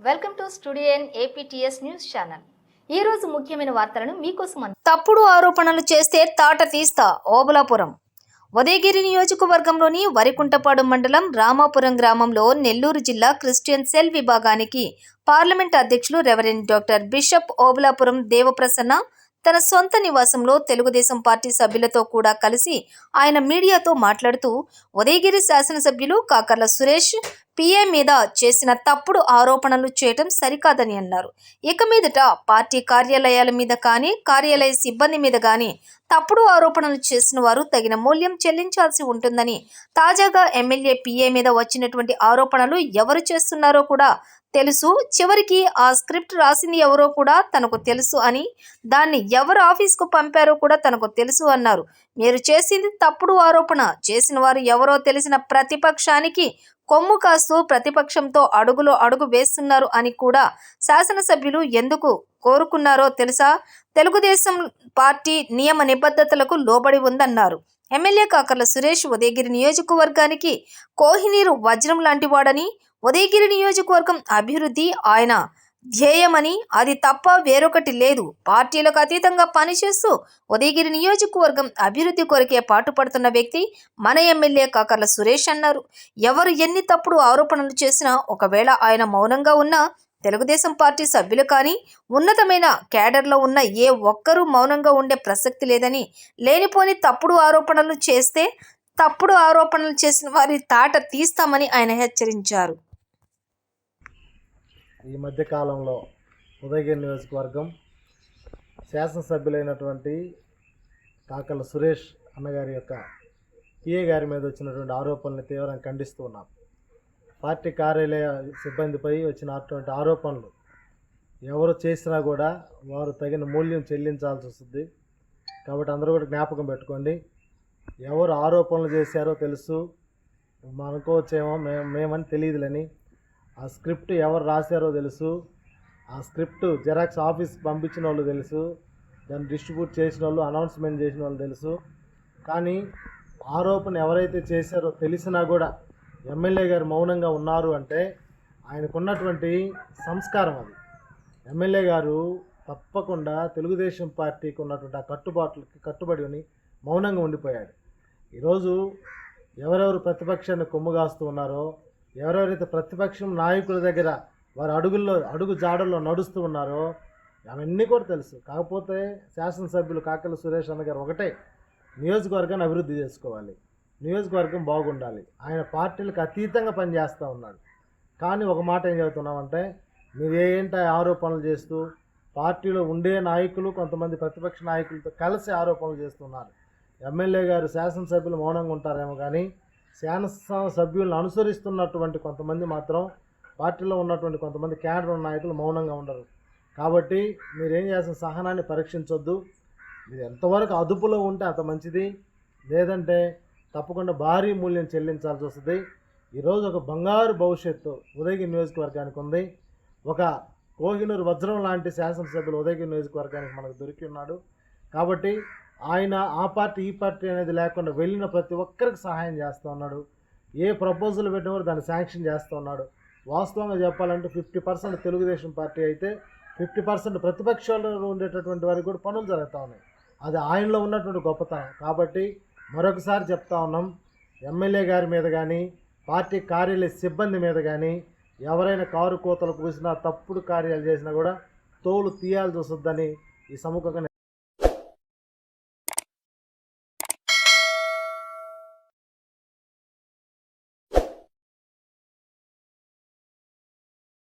Welcome to studio N APTS news channel ఈ రోజు ముఖ్యమైన వార్తలను మీకోసం తప్పుడు ఆరోపణలు చేస్తే తాట తీస్తా ఓబలాపురం. ఉదయగిరి నియోజకవర్గంలోని వరికుంటపాడు మండలం రామాపురం గ్రామంలో నెల్లూరు జిల్లా క్రిస్టియన్ సెల్ విభాగానికి పార్లమెంట్ అధ్యక్షులు reverend doctor bishop Obalapuram Devaprasanna తన సొంత నివాసంలో తెలుగుదేశం పార్టీ సభ్యులతో కూడా కలిసి ఆయన మీడియాతో మాట్లాడుతూ ఉదయగిరి శాసనసభ్యులు కాకర్ల సురేష్ పిఏ మీద చేసిన తప్పుడు ఆరోపణలు చేయటం సరికాదని అన్నారు. ఇక మీదట పార్టీ కార్యాలయాల మీద కానీ కార్యాలయ సిబ్బంది మీద కానీ తప్పుడు ఆరోపణలు చేసిన వారు తగిన మూల్యం చెల్లించాల్సి ఉంటుందని తాజాగా ఎమ్మెల్యే పీఏ మీద వచ్చినటువంటి ఆరోపణలు ఎవరు చేస్తున్నారో కూడా తెలుసు. చివరికి ఆ స్క్రిప్ట్ రాసింది ఎవరో కూడా తనకు తెలుసు అని దాన్ని ఎవరు ఆఫీస్కు పంపారో కూడా తనకు తెలుసు అన్నారు. మీరు చేసింది తప్పుడు ఆరోపణ. చేసిన వారు ఎవరో తెలిసిన ప్రతిపక్షానికి కొమ్ము కాస్తూ ప్రతిపక్షంతో అడుగులో అడుగు వేస్తున్నారు అని కూడా శాసనసభ్యులు ఎందుకు కోరుకున్నారో తెలుసా? తెలుగుదేశం పార్టీ నియమ నిబద్ధతలకు లోబడి ఉందన్నారు. ఎమ్మెల్యే కాకర్ల సురేష్ ఉదయగిరి నియోజకవర్గానికి కోహినీరు వజ్రం లాంటివాడని ఉదయగిరి నియోజకవర్గం అభివృద్ధి ఆయన ధ్యేయమని అది తప్ప వేరొకటి లేదు. పార్టీలకు అతీతంగా పనిచేస్తూ ఉదయగిరి నియోజకవర్గం అభివృద్ధి కొరకే పాటుపడుతున్న వ్యక్తి మన ఎమ్మెల్యే కాకర్ల సురేష్ అన్నారు. ఎవరు ఎన్ని తప్పుడు ఆరోపణలు చేసినా ఒకవేళ ఆయన మౌనంగా ఉన్నా తెలుగుదేశం పార్టీ సభ్యులు కానీ ఉన్నతమైన కేడర్లో ఉన్న ఏ ఒక్కరూ మౌనంగా ఉండే ప్రసక్తి లేదని లేనిపోని తప్పుడు ఆరోపణలు చేస్తే తప్పుడు ఆరోపణలు చేసిన వారి తాట తీస్తామని ఆయన హెచ్చరించారు. ఈ మధ్యకాలంలో ఉదయగిరి నియోజకవర్గం శాసనసభ్యులైనటువంటి కాకల సురేష్ అన్నగారి యొక్క పిఏ గారి మీద వచ్చినటువంటి ఆరోపణలు తీవ్రంగా ఖండిస్తూ ఉన్నాం. పార్టీ కార్యాలయ సిబ్బందిపై వచ్చినటువంటి ఆరోపణలు ఎవరు చేసినా కూడా వారు తగిన మూల్యం చెల్లించాల్సి వస్తుంది. కాబట్టి అందరూ కూడా జ్ఞాపకం పెట్టుకోండి ఎవరు ఆరోపణలు చేశారో తెలుసు మనకోవచ్చేమో మేము మేమని తెలియదులని ఆ స్క్రిప్ట్ ఎవరు రాశారో తెలుసు. ఆ స్క్రిప్ట్ జెరాక్స్ ఆఫీస్ పంపించిన వాళ్ళు తెలుసు. దాన్ని డిస్ట్రిబ్యూట్ చేసిన వాళ్ళు అనౌన్స్మెంట్ చేసిన వాళ్ళు తెలుసు. కానీ ఆరోపణ ఎవరైతే చేశారో తెలిసినా కూడా ఎమ్మెల్యే గారు మౌనంగా ఉన్నారు అంటే ఆయనకున్నటువంటి సంస్కారం అది. ఎమ్మెల్యే గారు తప్పకుండా తెలుగుదేశం పార్టీకి ఉన్నటువంటి ఆ కట్టుబాట్లకి కట్టుబడి ఉని మౌనంగా ఉండిపోయాడు. ఈరోజు ఎవరెవరు ప్రతిపక్షాన్ని కొమ్ముగాస్తూ ఉన్నారో ఎవరెవరైతే ప్రతిపక్షం నాయకుల దగ్గర వారి అడుగుల్లో అడుగు జాడల్లో నడుస్తూ ఉన్నారో అవన్నీ కూడా తెలుసు. కాకపోతే శాసనసభ్యులు కాకల సురేష్ అన్న గారు ఒకటే నియోజకవర్గాన్ని అభివృద్ధి చేసుకోవాలి. నియోజకవర్గం బాగుండాలి. ఆయన పార్టీలకు అతీతంగా పనిచేస్తూ ఉన్నాడు. కానీ ఒక మాట ఏం చెబుతున్నామంటే మీరు ఏంటి ఆరోపణలు చేస్తూ పార్టీలో ఉండే నాయకులు కొంతమంది ప్రతిపక్ష నాయకులతో కలిసి ఆరోపణలు చేస్తున్నారు. ఎమ్మెల్యే గారు శాసనసభ్యులు మౌనంగా ఉంటారేమో కానీ శాసన సభ్యులను అనుసరిస్తున్నటువంటి కొంతమంది మాత్రం పార్టీలో ఉన్నటువంటి కొంతమంది కేంద్ర నాయకులు మౌనంగా ఉండరు. కాబట్టి మీరేం చేసిన సహనాన్ని పరీక్షించొద్దు. మీరు ఎంతవరకు అదుపులో ఉంటే అంత మంచిది. లేదంటే తప్పకుండా భారీ మూల్యం చెల్లించాల్సి వస్తుంది. ఈరోజు ఒక బంగారు భవిష్యత్తు ఉదయగిరి నియోజకవర్గానికి ఉంది. ఒక కోహినూరు వజ్రం లాంటి శాసనసభ్యులు ఉదయగిరి నియోజకవర్గానికి మనకు దొరికి ఉన్నాడు. కాబట్టి ఆయన ఆ పార్టీ ఈ పార్టీ అనేది లేకుండా వెళ్ళిన ప్రతి ఒక్కరికి సహాయం చేస్తూ ఉన్నాడు. ఏ ప్రపోజల్ పెట్టినా కూడా దాన్ని శాంక్షన్ చేస్తూ ఉన్నాడు. వాస్తవంగా చెప్పాలంటే ఫిఫ్టీ పర్సెంట్ తెలుగుదేశం పార్టీ అయితే ఫిఫ్టీ పర్సెంట్ ప్రతిపక్షాల్లో ఉండేటటువంటి వారికి కూడా పనులు జరుగుతూ ఉన్నాయి. అది ఆయనలో ఉన్నటువంటి గొప్పతనం. కాబట్టి మరొకసారి చెప్తా ఉన్నాం ఎమ్మెల్యే గారి మీద కానీ పార్టీ కార్యాలయ సిబ్బంది మీద కానీ ఎవరైనా కారు కోతలు కూసినా తప్పుడు కార్యాలు చేసినా కూడా తోలు తీయాల్సి వస్తుందని ఈ సముఖంగా